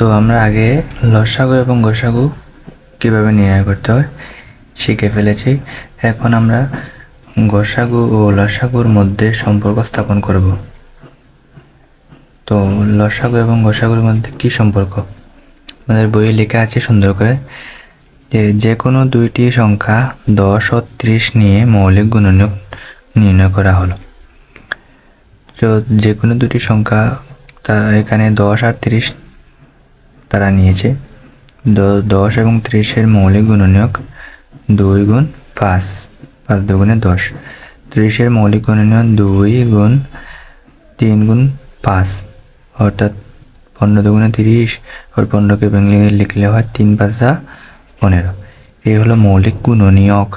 তো আমরা আগে লসাগু এবং গোসাগু কীভাবে নির্ণয় করতে হয় শিখে ফেলেছি। এখন আমরা গোসাগু ও লসাগুর মধ্যে সম্পর্ক স্থাপন করব। তো লসাগু এবং গোসাগুর মধ্যে কি সম্পর্ক? আমাদের বইয়ে লেখা আছে সুন্দর করে যে যে কোনো দুইটি সংখ্যা দশ ও ত্রিশ নিয়ে মৌলিক গুণনীয়ক নির্ণয় করা হলো। তো যে কোনো দুটি সংখ্যা তা এখানে দশ আর ত্রিশ তারা নিয়েছে। দশ এবং ত্রিশের মৌলিক গুণনীয়ক দুই গুণ পাঁচ পাঁচ দুগুণে দশ। ত্রিশের মৌলিক গুণনীয়ক দুই গুণ তিন গুণ পাঁচ, অর্থাৎ পনেরো দুগুণে তিরিশ ওর পনেরোকে ভেঙে লিখলে হয় তিন পাঁচা পনেরো। এই হলো মৌলিক গুণনীয়ক।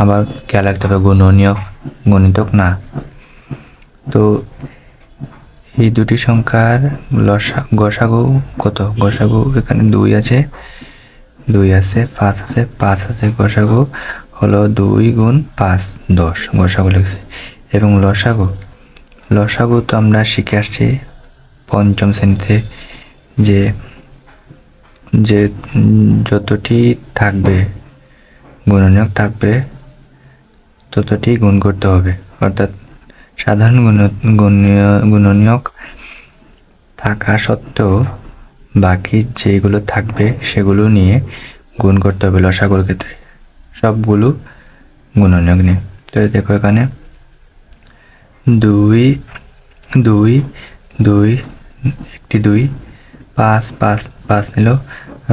আবার খেয়াল রাখতে হবে, গুণনীয়ক, গণিতক না। তো এই দুটি সংখ্যার লসা, গসাগু কত? গসাগু এখানে দুই আছে। দুই আছে, পাঁচ আছে পাঁচ আছে গসাগু হলো দুই গুণ পাঁচ, দশ। গসাগু লিখছে। এবং লসাগু। লসাগু তো আমরা শিখে আসছি পঞ্চম শ্রেণীতে যে যে যতটি থাকবে, গুণনীয়ক থাকবে, ততটি গুণ করতে হবে। অর্থাৎ সাধারণ গুণ গুণনীয়- গুণনীয়ক থাকা সত্ত্বেও বাকি যেগুলো থাকবে সেগুলো নিয়ে গুণ করতে হবে লসাগুর ক্ষেত্রে। সবগুলো গুণনীয়ক নিয়ে। তো দেখো এখানে দুই দুই দুই, একটি দুই, পাঁচ পাঁচ পাঁচ নিল,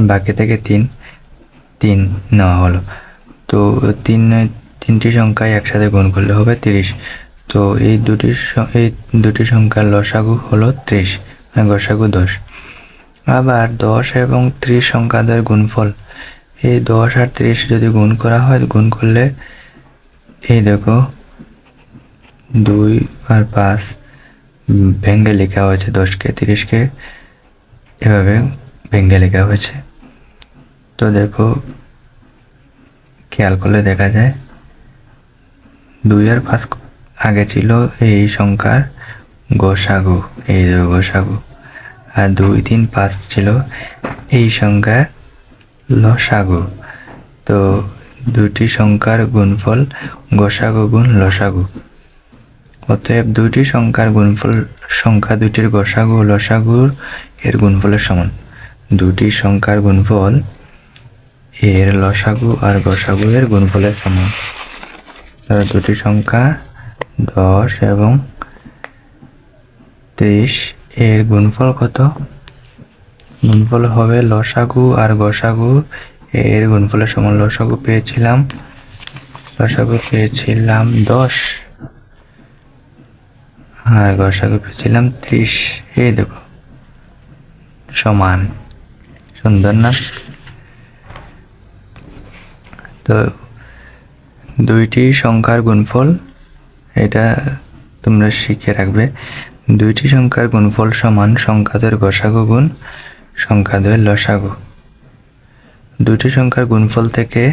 বাকি থেকে তিন তিন নেওয়া হলো। তো তিন, তিনটি সংখ্যায় একসাথে গুণ করলে হবে তিরিশ। তো এই দুটি এই দুটি সংখ্যার লসাগু হলো ত্রিশ গসাগু দশ। আবার দশ এবং ত্রিশ সংখ্যাদের গুণফল। এই দশ আর ত্রিশ যদি গুণ করা হয় গুণ করলে এই দেখো, দুই আর পাঁচ ভেঙ্গে লেখা হয়েছে দশকে, তিরিশকে এভাবে ভেঙ্গে লেখা হয়েছে। তো দেখো, খেয়াল করলে দেখা যায়, দুই আর পাঁচ আগে ছিল এই সংখ্যার গোসাগু, এই যে গোসাগু। আর দুই তিন পাঁচ ছিল এই সংখ্যার লসাগু। তো দুটি সংখ্যার গুণফল গোসাগু গুণ লসাগু। অতএব দুইটি সংখ্যার গুণফল, সংখ্যা দুটির গোসাগু লসাগুর এর গুণফলের সমান। দুটি সংখ্যার গুণফল এর লসাগু আর গোসাগু এর গুণফলের সমান। তাহলে দুটি সংখ্যা দশ এবং ত্রিশ এর গুণফল কত? গুণফল হবে লসাগু আর গসাগু এর গুণফলের সমান লসাগু পেয়েছিলাম। লসাগু পেয়েছিলাম দশ আর গসাগু পেয়েছিলাম ত্রিশ। এই দেখো, সমান, সুন্দর না? তো দুইটি সংখ্যার গুণফল এটা তোমরা শিখে রাখবে। দুইটি সংখ্যার গুণফল সমান সংখ্যাদের গসাগু গুণ সংখ্যাদের লসাগু দুইটি সংখ্যার গুণফল থেকে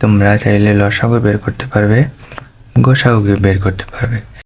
তোমরা চাইলে লসাগু বের করতে পারবে গোসাগু বের করতে পারবে।